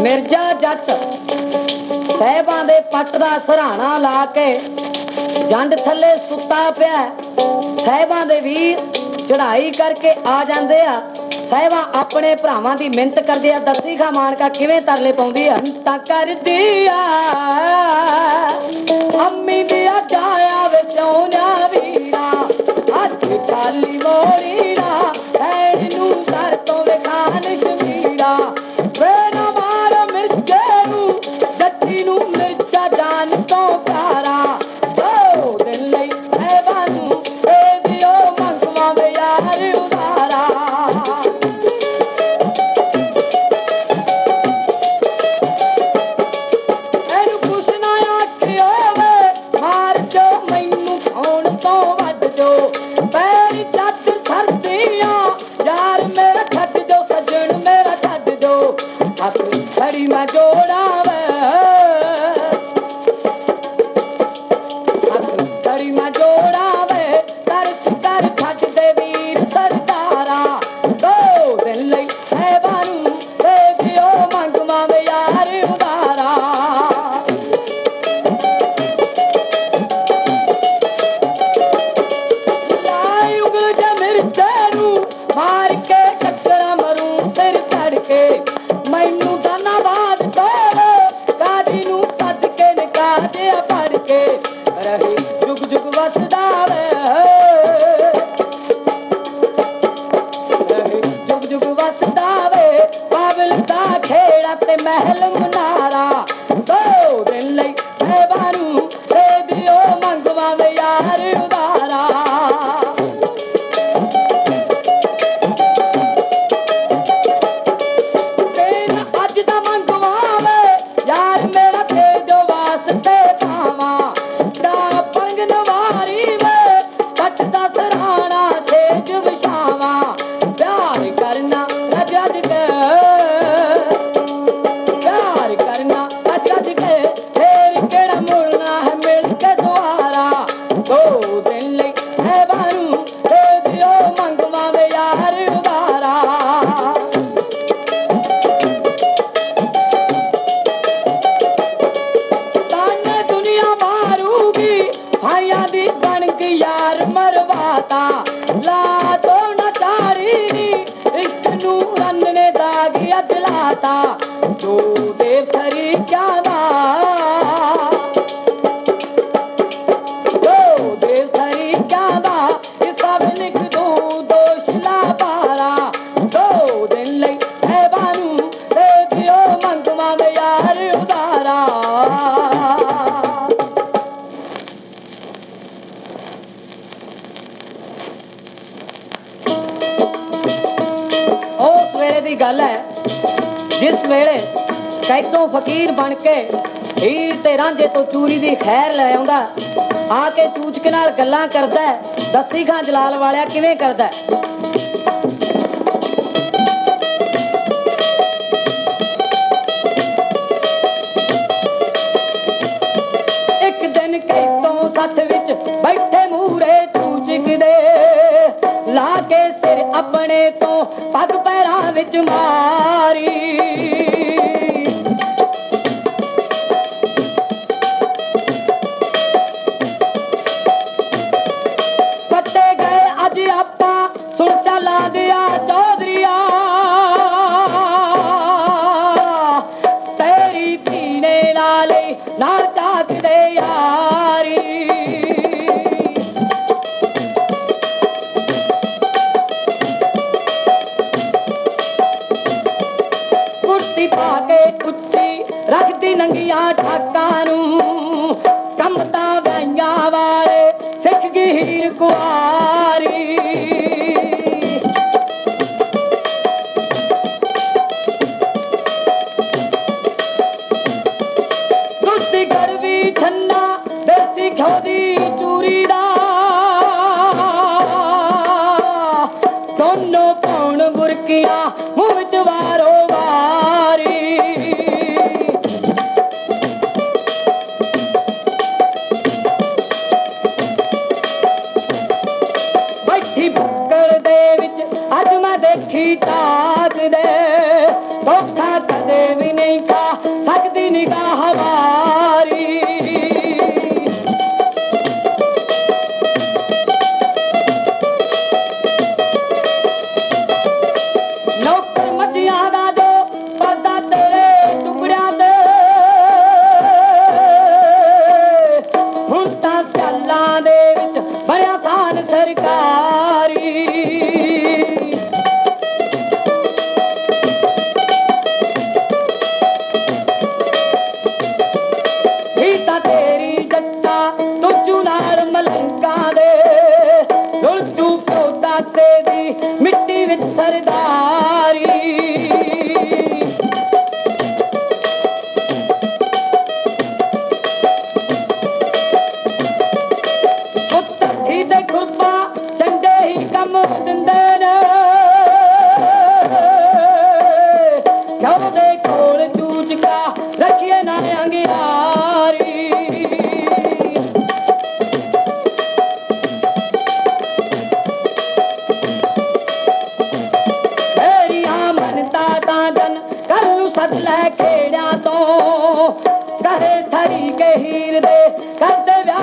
ਮਿਰਜ਼ਾ ਜੱਟ ਸਹਿਬਾਂ ਦੇ ਪੱਟ ਦਾ ਸਹਰਾਣਾ ਲਾ ਕੇ ਜੰਡ ਥੱਲੇ ਸੁੱਤਾ ਪਿਆ। ਸਹਿਬਾਂ ਦੇ ਵੀਰ ਚੜ੍ਹਾਈ ਕਰਕੇ ਆ ਜਾਂਦੇ ਆ। ਸਹਿਬਾ ਆਪਣੇ ਭਰਾਵਾਂ ਦੀ ਮਿਹਨਤ ਕਰਦੇ ਆ। ਦੱਸੀ ਖਾ ਮਾਨਕਾ ਕਿਵੇਂ ਤਰਲੇ ਪਾਉਂਦੀ ਆ? ਤਾਂ ਕਰਦੀ ਆ। ਅੰਮੀ ਦੇ ਆਇਆ ਵਿੱਚੋਂ ਨਾ। ਵੀਰਾ ਹੱਥ ਖਾਲੀ ਮੋੜੀ ਨਾ। ਦੀ ਗੱਲ ਹੈ, ਜਿਸ ਵੇਲੇ ਕੈਦੋਂ ਫਕੀਰ ਬਣ ਕੇ ਹੀਰ ਤੇ ਰਾਂਝੇ ਤੋਂ ਚੂਰੀ ਦੀ ਖੈਰ ਲੈ ਆਉਂਦਾ, ਆ ਕੇ ਚੂਚਕ ਨਾਲ ਗੱਲਾਂ ਕਰਦਾ ਦੱਸੀ ਖਾਂ ਜਲਾਲ ਵਾਲਿਆ ਕਿਵੇਂ ਕਰਦਾ ਇੱਕ ਦਿਨ ਕੈਦੋਂ ਸੱਥ ਵਿੱਚ ਬੈਠੇ ਮੂਰੇ ਚੂਚਕ ਦੇ ਲਾ ਕੇ ਆਪਣੇ ਤੋਂ ਪੱਗ ਪੈਰਾਂ ਵਿੱਚ ਮਾਰੀ। ਪਾ ਕੇ ਰੱਖਦੀ ਨੰਗੀਆਂ ਠਾਕਾਂ ਨੂੰ। ਕੰਮ ਤਾਂ ਵਈਆਂ ਵਾਲੇ ਸਿੱਖ ਗਈ ਹੀਰ ਕੁਆ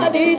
ਕਰਦੇ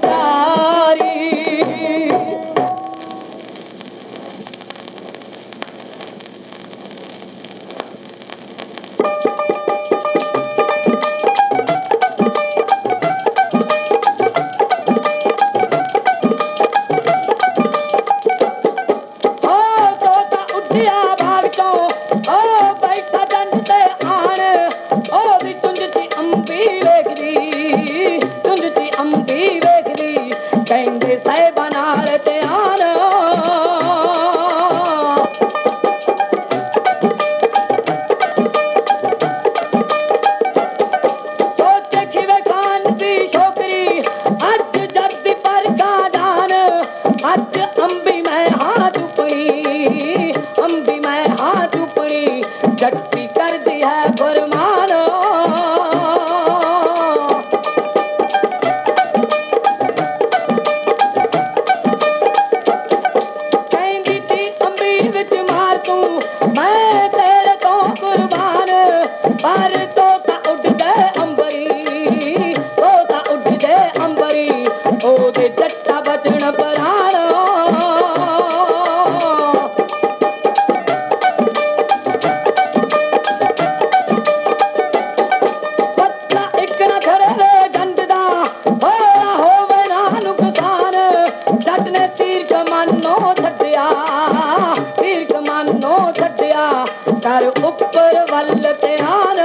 ਸਾਹਿਬਾਂ ਨਾਲ ਕਰ ਉੱਪਰ ਵੱਲ ਧਿਆਨ।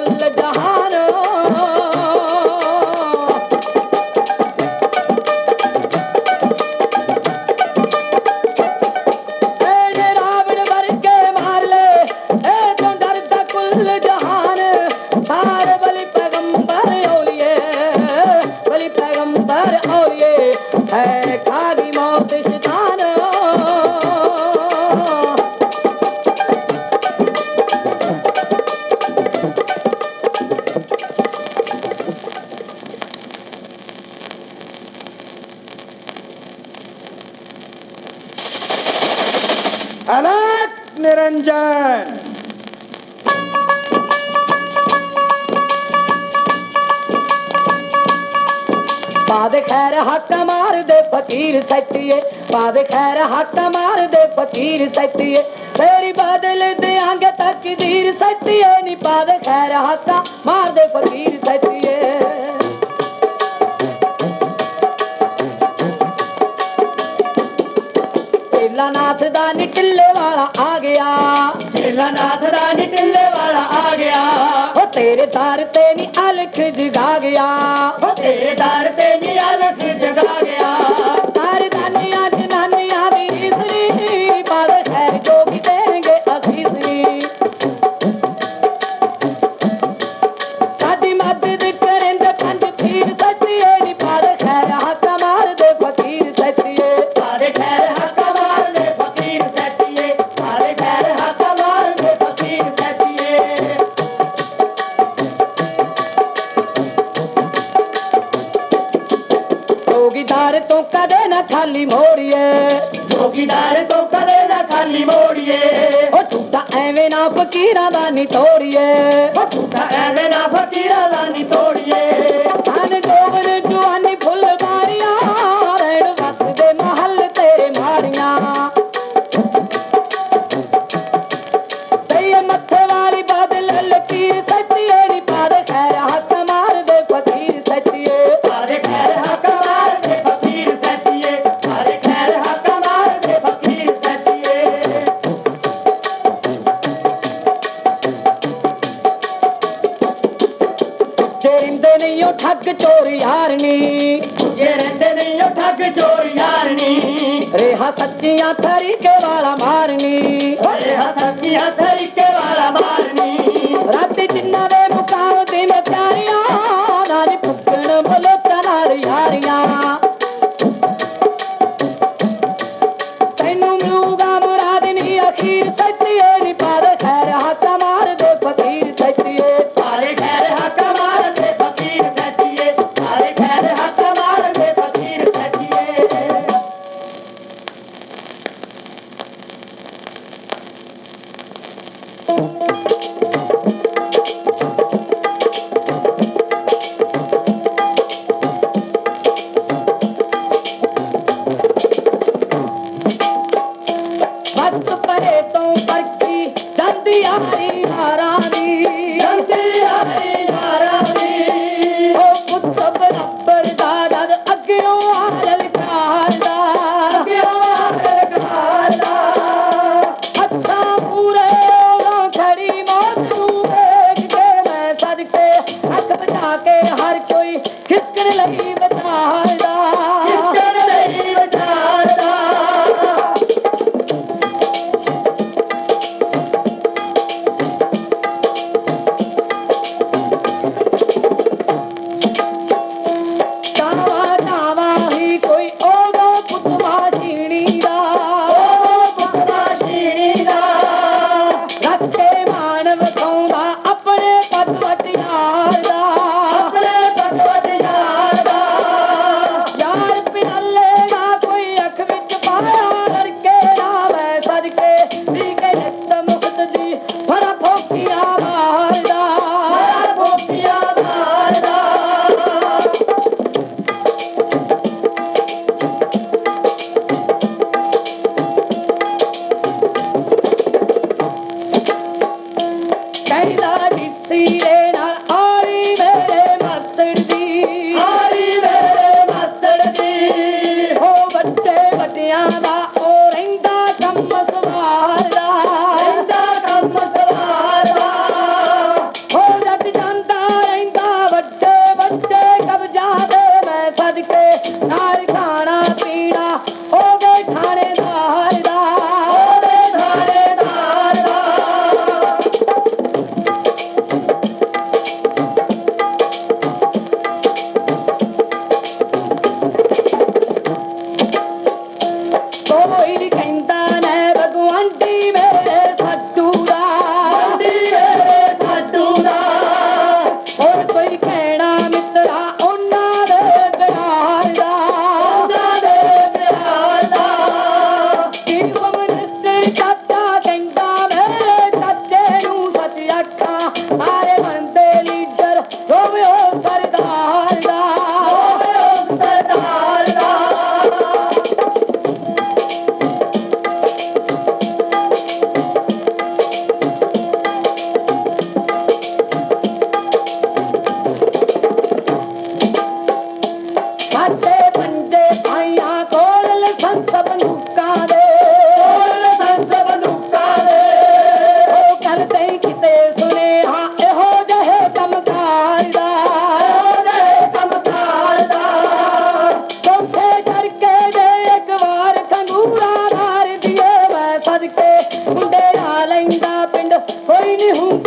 বললে ਖੈਰ ਹੱਥ ਮਾਰਦੇ ਫਕੀਰ ਸੱਤੀਏ ਪਾਵੇ ਖੈਰ ਹੱਥ ਮਾਰਦੇ ਫਕੀਰ ਸੱਤੀਏ ਤੇਰੀ ਬਦਲ ਦੇਾਂਗੇ ਤਕਦੀਰ ਸੱਤੀਏ ਨਹੀਂ ਪਾਵੇ ਖੈਰ ਹੱਥ ਮਾਰਦੇ ਫਕੀਰ ਸੱਤੀਏ ਨਾਥ ਦਾ ਨਿਟਿੱਲੇ ਵਾਲਾ ਆ ਗਿਆ। ਮੇਲਾ ਨਾਥ ਦਾ ਨਿਟਿੱਲੇ ਵਾਲਾ ਆ ਗਿਆ। ਤੇਰੇ ਦਰ ਤੇ ਨੀ ਅਲਖ ਜਗਾ ਗਿਆ। ਤੇਰੇ ਦਰ ਤੇ ਨੀ ਅਲਖ ਐਵੇਂ ਨਾ ਫਕੀਰਾਂ ਦਾ ਨਹੀਂ ਤੋੜੀਏ ਬੁੱਢਾ ਐਵੇਂ ਨਾ ਫਕੀਰਾਂ ਦਾ ਨਹੀਂ ਤੋੜੀਏ राती दिन you. हो